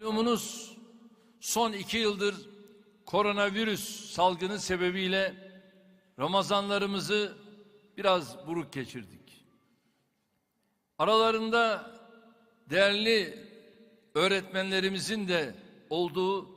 Malumunuz son iki yıldır koronavirüs salgını sebebiyle Ramazanlarımızı biraz buruk geçirdik. Aralarında değerli öğretmenlerimizin de olduğu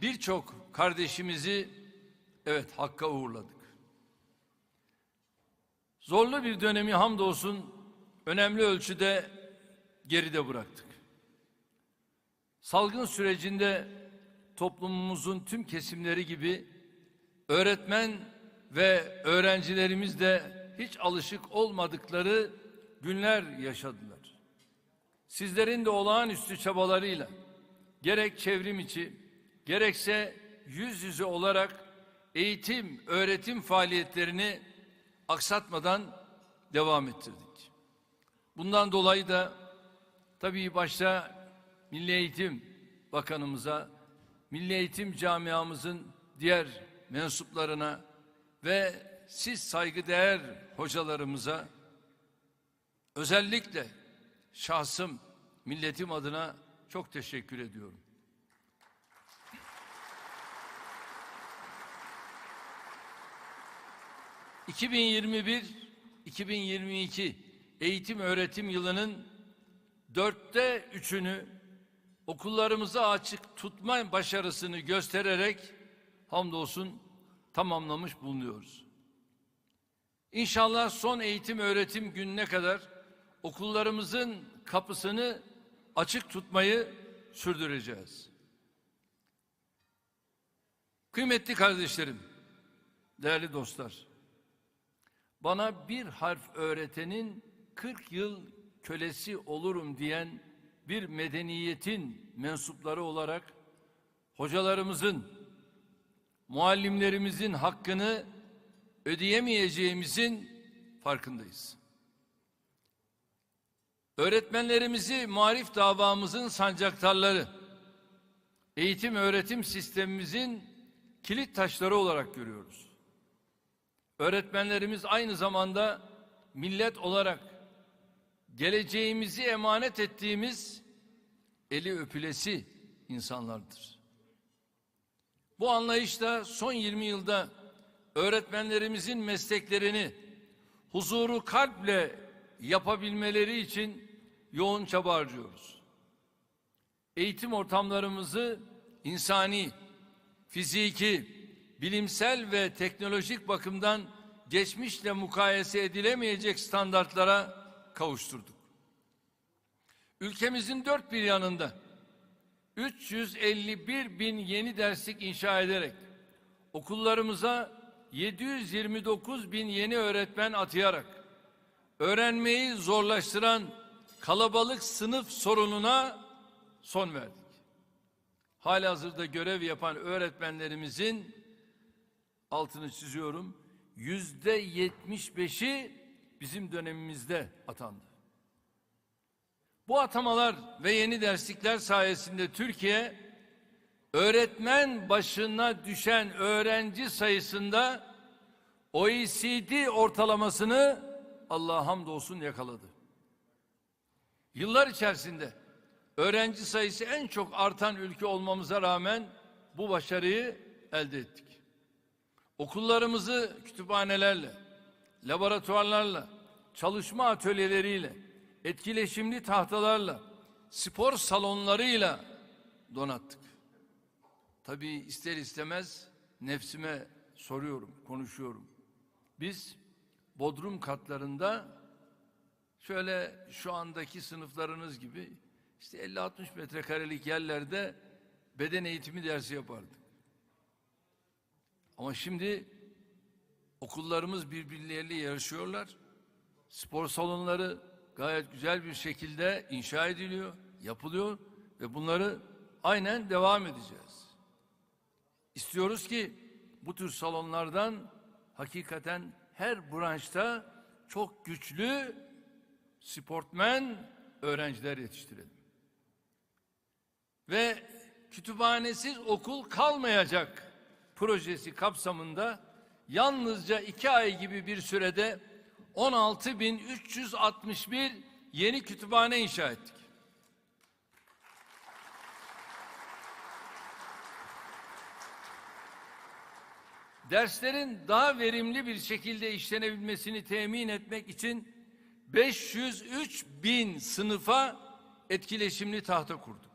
birçok kardeşimizi evet hakka uğurladık. Zorlu bir dönemi hamdolsun önemli ölçüde geride bıraktık. Salgın sürecinde toplumumuzun tüm kesimleri gibi öğretmen ve öğrencilerimiz de hiç alışık olmadıkları günler yaşadılar. Sizlerin de olağanüstü çabalarıyla gerek çevrim içi gerekse yüz yüze olarak eğitim, öğretim faaliyetlerini aksatmadan devam ettirdik. Bundan dolayı da tabii başta Milli Eğitim Bakanımıza, Milli Eğitim Camiamızın diğer mensuplarına ve siz saygıdeğer hocalarımıza özellikle şahsım, milletim adına çok teşekkür ediyorum. ...2021-2022 eğitim öğretim yılının dörtte üçünü okullarımıza açık tutma başarısını göstererek hamdolsun tamamlamış bulunuyoruz. İnşallah son eğitim öğretim gününe kadar okullarımızın kapısını açık tutmayı sürdüreceğiz. Kıymetli kardeşlerim, değerli dostlar, bana bir harf öğretenin 40 yıl kölesi olurum diyen bir medeniyetin mensupları olarak hocalarımızın, muallimlerimizin hakkını ödeyemeyeceğimizin farkındayız. Öğretmenlerimizi marif davamızın sancaktarları, eğitim öğretim sistemimizin kilit taşları olarak görüyoruz. Öğretmenlerimiz aynı zamanda millet olarak geleceğimizi emanet ettiğimiz eli öpülesi insanlardır. Bu anlayışla son 20 yılda öğretmenlerimizin mesleklerini huzuru kalple yapabilmeleri için yoğun çaba harcıyoruz. Eğitim ortamlarımızı insani, fiziki, bilimsel ve teknolojik bakımdan geçmişle mukayese edilemeyecek standartlara kavuşturduk. Ülkemizin dört bir yanında 351 bin yeni derslik inşa ederek okullarımıza 729 bin yeni öğretmen atayarak öğrenmeyi zorlaştıran kalabalık sınıf sorununa son verdik. Halihazırda görev yapan öğretmenlerimizin altını çiziyorum yüzde yetmiş beşi bizim dönemimizde atandı. Bu atamalar ve yeni derslikler sayesinde Türkiye öğretmen başına düşen öğrenci sayısında OECD ortalamasını Allah'a hamdolsun yakaladı. Yıllar içerisinde öğrenci sayısı en çok artan ülke olmamıza rağmen bu başarıyı elde ettik. Okullarımızı kütüphanelerle, laboratuvarlarla, çalışma atölyeleriyle, etkileşimli tahtalarla, spor salonlarıyla donattık. Tabii ister istemez nefsime soruyorum, konuşuyorum. Biz bodrum katlarında şöyle şu andaki sınıflarınız gibi işte 50-60 metrekarelik yerlerde beden eğitimi dersi yapardık. Ama şimdi okullarımız birbirleriyle yarışıyorlar. Spor salonları gayet güzel bir şekilde inşa ediliyor, yapılıyor ve bunları aynen devam edeceğiz. İstiyoruz ki bu tür salonlardan hakikaten her branşta çok güçlü sportmen öğrenciler yetiştirelim. Ve kütüphanesiz okul kalmayacak projesi kapsamında yalnızca iki ay gibi bir sürede 16.361 yeni kütüphane inşa ettik. Derslerin daha verimli bir şekilde işlenebilmesini temin etmek için 503 bin sınıfa etkileşimli tahta kurduk.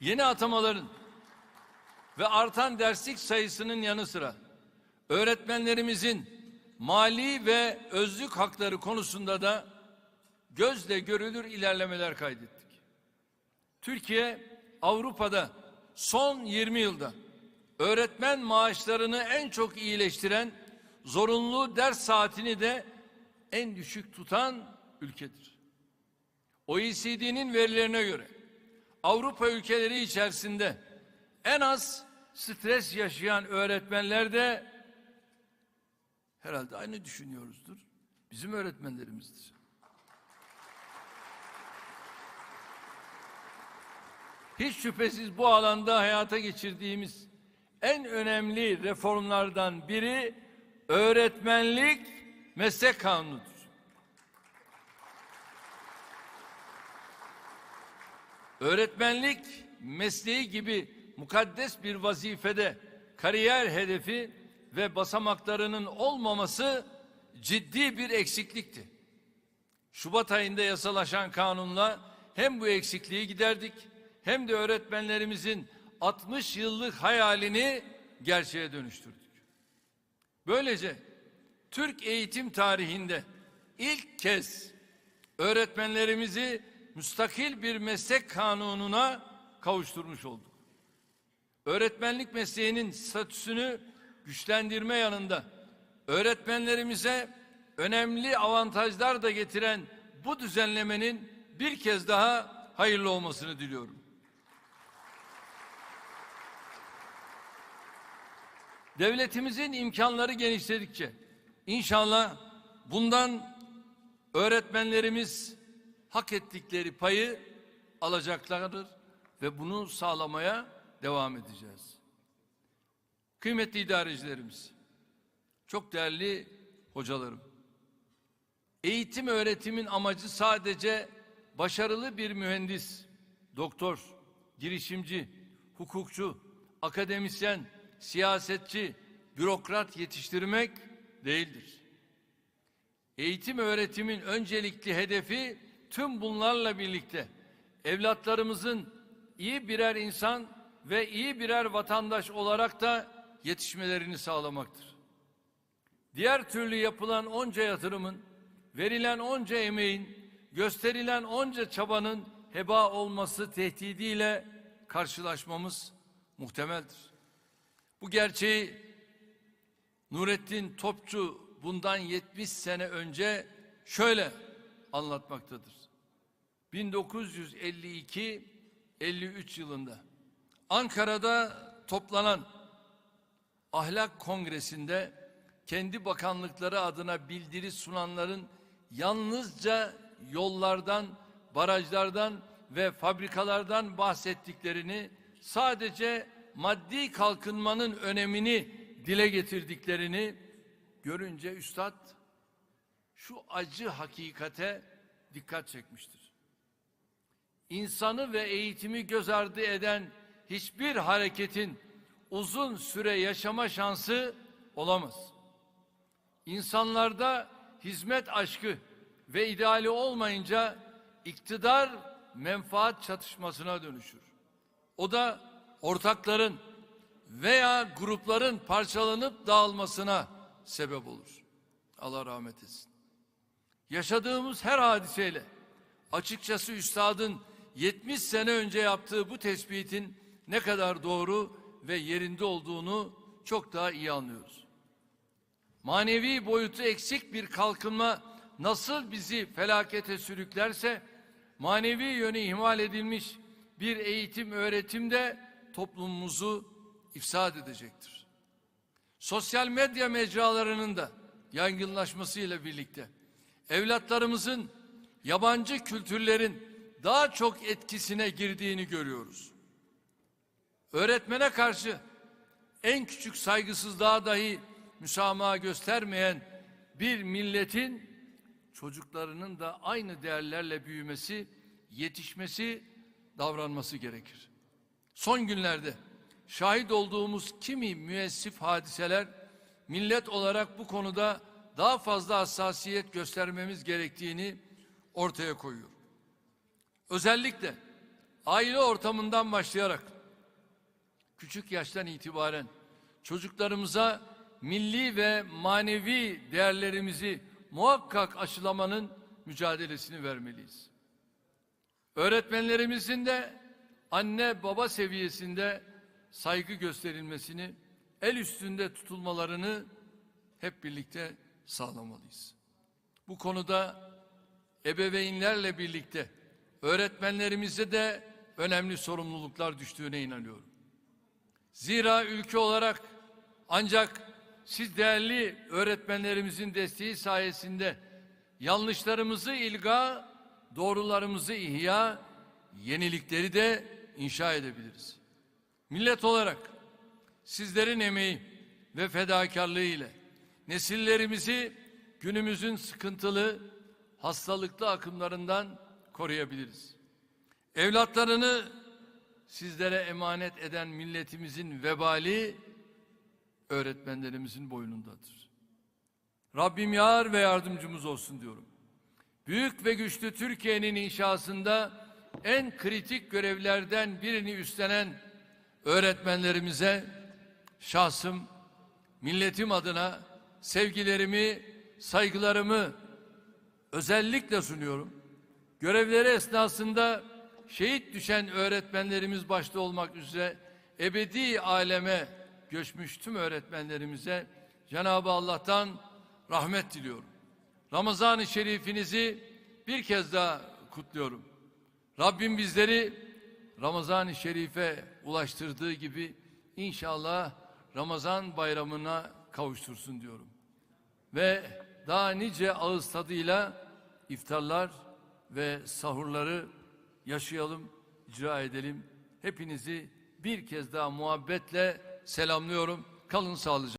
Yeni atamaların ve artan derslik sayısının yanı sıra öğretmenlerimizin mali ve özlük hakları konusunda da gözle görülür ilerlemeler kaydettik. Türkiye Avrupa'da son 20 yılda öğretmen maaşlarını en çok iyileştiren zorunlu ders saatini de en düşük tutan ülkedir. OECD'nin verilerine göre Avrupa ülkeleri içerisinde en az stres yaşayan öğretmenler de herhalde aynı düşünüyoruzdur. Bizim öğretmenlerimizdir. Hiç şüphesiz bu alanda hayata geçirdiğimiz en önemli reformlardan biri öğretmenlik meslek kanunudur. Öğretmenlik mesleği gibi mukaddes bir vazifede kariyer hedefi ve basamaklarının olmaması ciddi bir eksiklikti. Şubat ayında yasalaşan kanunla hem bu eksikliği giderdik hem de öğretmenlerimizin 60 yıllık hayalini gerçeğe dönüştürdük. Böylece Türk eğitim tarihinde ilk kez öğretmenlerimizi müstakil bir meslek kanununa kavuşturmuş olduk. Öğretmenlik mesleğinin statüsünü güçlendirme yanında öğretmenlerimize önemli avantajlar da getiren bu düzenlemenin bir kez daha hayırlı olmasını diliyorum. Devletimizin imkanları genişledikçe inşallah bundan öğretmenlerimiz hak ettikleri payı alacaklardır ve bunu sağlamaya devam edeceğiz. Kıymetli idarecilerimiz, çok değerli hocalarım. Eğitim öğretimin amacı sadece başarılı bir mühendis, doktor, girişimci, hukukçu, akademisyen, siyasetçi, bürokrat yetiştirmek değildir. Eğitim öğretimin öncelikli hedefi tüm bunlarla birlikte evlatlarımızın iyi birer insan ve iyi birer vatandaş olarak da yetişmelerini sağlamaktır. Diğer türlü yapılan onca yatırımın, verilen onca emeğin, gösterilen onca çabanın heba olması tehdidiyle karşılaşmamız muhtemeldir. Bu gerçeği Nurettin Topçu bundan 70 sene önce şöyle anlatmaktadır. 1952-53 yılında Ankara'da toplanan ahlak kongresinde kendi bakanlıkları adına bildiri sunanların yalnızca yollardan, barajlardan ve fabrikalardan bahsettiklerini sadece maddi kalkınmanın önemini dile getirdiklerini görünce üstad şu acı hakikate dikkat çekmiştir. İnsanı ve eğitimi göz ardı eden hiçbir hareketin uzun süre yaşama şansı olamaz. İnsanlarda hizmet aşkı ve ideali olmayınca iktidar menfaat çatışmasına dönüşür. O da ortakların veya grupların parçalanıp dağılmasına sebep olur. Allah rahmet etsin. Yaşadığımız her hadiseyle açıkçası üstadın 70 sene önce yaptığı bu tespitin ne kadar doğru ve yerinde olduğunu çok daha iyi anlıyoruz. Manevi boyutu eksik bir kalkınma nasıl bizi felakete sürüklerse manevi yönü ihmal edilmiş bir eğitim öğretim de toplumumuzu ifsad edecektir. Sosyal medya mecralarının da yaygınlaşmasıyla birlikte evlatlarımızın yabancı kültürlerin daha çok etkisine girdiğini görüyoruz. Öğretmene karşı en küçük saygısızlığa dahi müsamaha göstermeyen bir milletin çocuklarının da aynı değerlerle büyümesi, yetişmesi, davranması gerekir. Son günlerde şahit olduğumuz kimi müessif hadiseler millet olarak bu konuda daha fazla hassasiyet göstermemiz gerektiğini ortaya koyuyor. Özellikle aile ortamından başlayarak küçük yaştan itibaren çocuklarımıza milli ve manevi değerlerimizi muhakkak aşılamanın mücadelesini vermeliyiz. Öğretmenlerimizin de anne baba seviyesinde saygı gösterilmesini, el üstünde tutulmalarını hep birlikte sağlamalıyız. Bu konuda ebeveynlerle birlikte öğretmenlerimize de önemli sorumluluklar düştüğüne inanıyorum. Zira ülke olarak ancak siz değerli öğretmenlerimizin desteği sayesinde yanlışlarımızı ilga, doğrularımızı ihya, yenilikleri de inşa edebiliriz. Millet olarak sizlerin emeği ve fedakarlığı ile nesillerimizi günümüzün sıkıntılı, hastalıklı akımlarından koruyabiliriz. Evlatlarını sizlere emanet eden milletimizin vebali öğretmenlerimizin boynundadır. Rabbim yar ve yardımcımız olsun diyorum. Büyük ve güçlü Türkiye'nin inşasında en kritik görevlerden birini üstlenen öğretmenlerimize şahsım, milletim adına sevgilerimi, saygılarımı özellikle sunuyorum. Görevleri esnasında şehit düşen öğretmenlerimiz başta olmak üzere ebedi aleme göçmüş tüm öğretmenlerimize Cenab-ı Allah'tan rahmet diliyorum. Ramazan-ı Şerifinizi bir kez daha kutluyorum. Rabbim bizleri Ramazan-ı Şerif'e ulaştırdığı gibi inşallah Ramazan bayramına kavuştursun diyorum. Ve daha nice ağız tadıyla iftarlar ve sahurları yaşayalım, icra edelim. Hepinizi bir kez daha muhabbetle selamlıyorum. Kalın sağlıcakla.